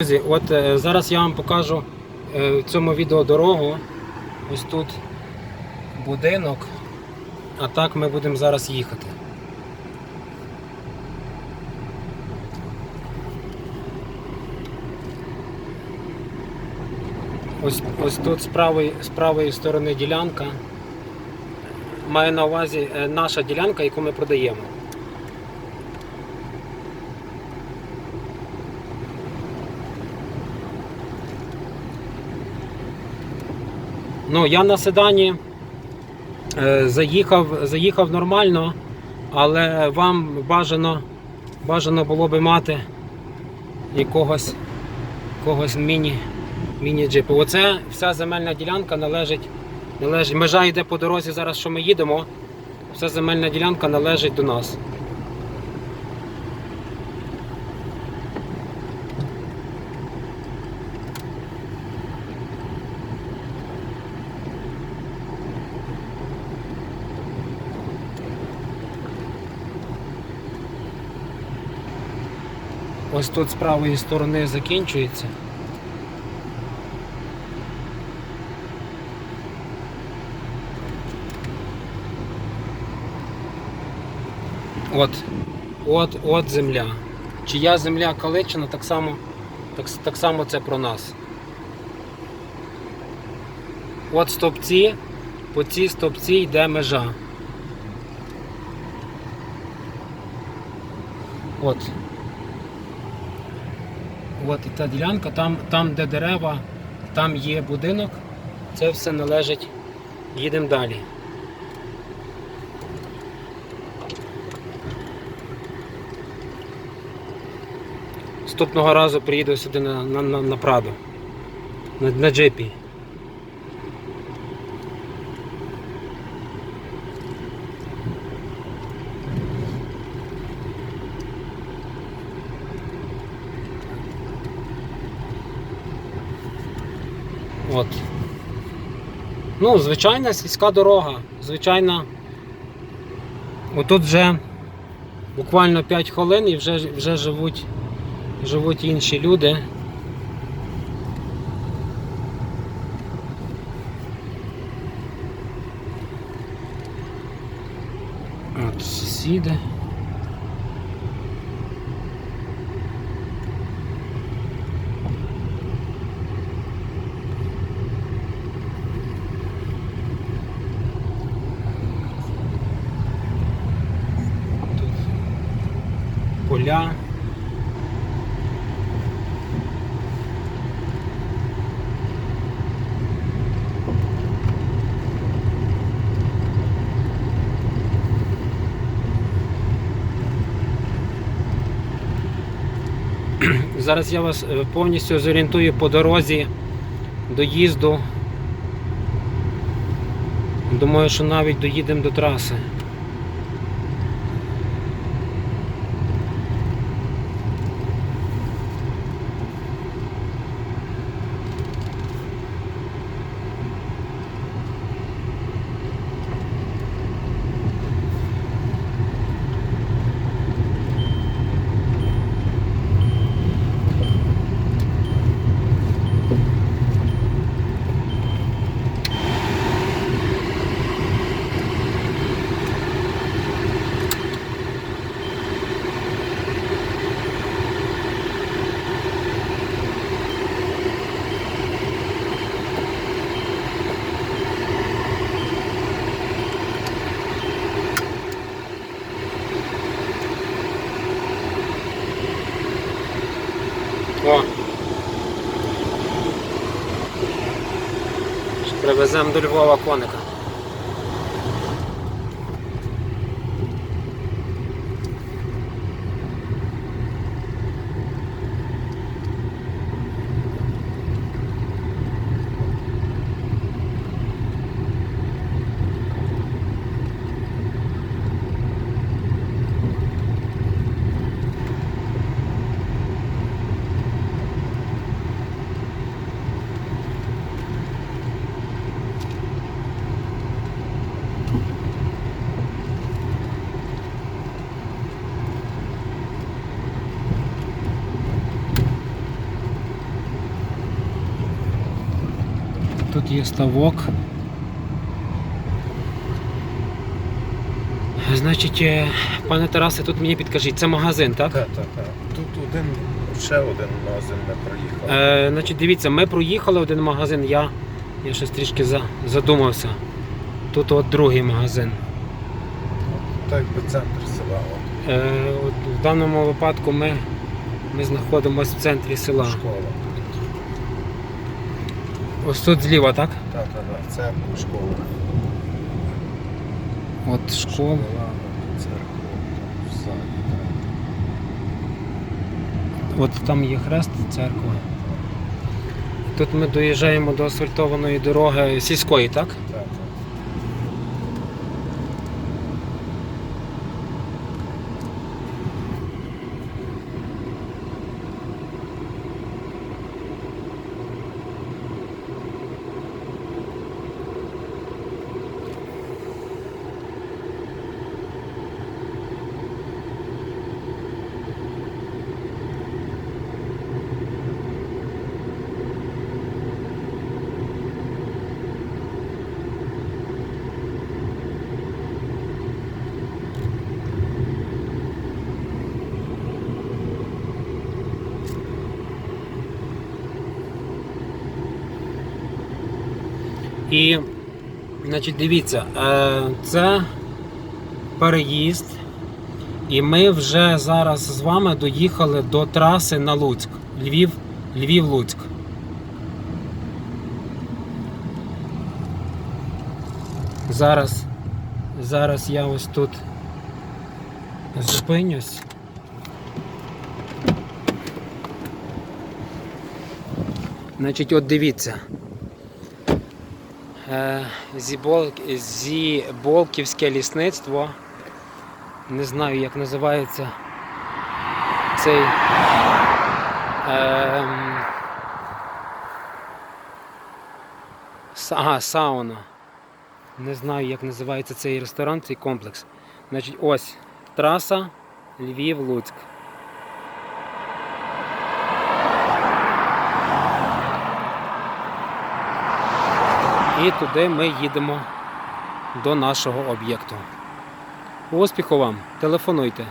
Друзі, от е, зараз я вам покажу е, в цьому відео дорогу. Ось тут будинок, а так ми будемо зараз їхати. Ось, ось тут з правої, з правої сторони ділянка. Маю на увазі е, наша ділянка, яку ми продаємо. Ну, я на седані е, заїхав, заїхав нормально, але вам бажано, бажано було би мати якогось, якогось міні, міні-джипу. Оце вся земельна ділянка належить, належить. Межа йде по дорозі зараз, що ми їдемо. Вся земельна ділянка належить до нас. Ось тут з правої сторони закінчується. От, от, от земля. Чия земля каличина, так само, так, так само це про нас. От стовпці, по цій стовпці йде межа. От. От і та ділянка, там, там, де дерева, там є будинок, це все належить. Їдемо далі. Наступного разу приїду сюди на, на, на, на Праду. На, на джипі. От. Ну, звичайна сільська дорога. Звичайна. Отут вже буквально 5 хвилин і вже, вже живуть, живуть інші люди. От сусіди. Поля. Зараз я вас е, повністю зорієнтую по дорозі доїзду. Думаю, що навіть доїдемо до траси. Привеземо до Львова коника. Тут є ставок. Значить, е, пане Тарасе, тут мені підкажіть, це магазин, так? Так, так, так. Тут один, ще один магазин ми проїхали. Е, значить, дивіться, ми проїхали один магазин, я, я щось трішки за, задумався. Тут от другий магазин. Так би центр села. Е, от в даному випадку ми, ми знаходимося в центрі села. школа. Ось тут зліва, так? Так, так, так. Церква, школа. От школа. Церква. От там є хрест, церква. Тут ми доїжджаємо до асфальтованої дороги сільської, так? Так, так. І, значить, дивіться, е, це переїзд. І ми вже зараз з вами доїхали до траси на Луцьк. Львів, Львів-Луцьк. Зараз, зараз я ось тут зупинюсь. Значить, от дивіться. Е, Зібол... Зіболківське лісництво. Не знаю, як називається цей. Ем... Ага, сауна. Не знаю, як називається цей ресторан, цей комплекс. Значить, ось траса Львів-Луцьк. І туди ми їдемо до нашого об'єкту. Успіху вам! Телефонуйте.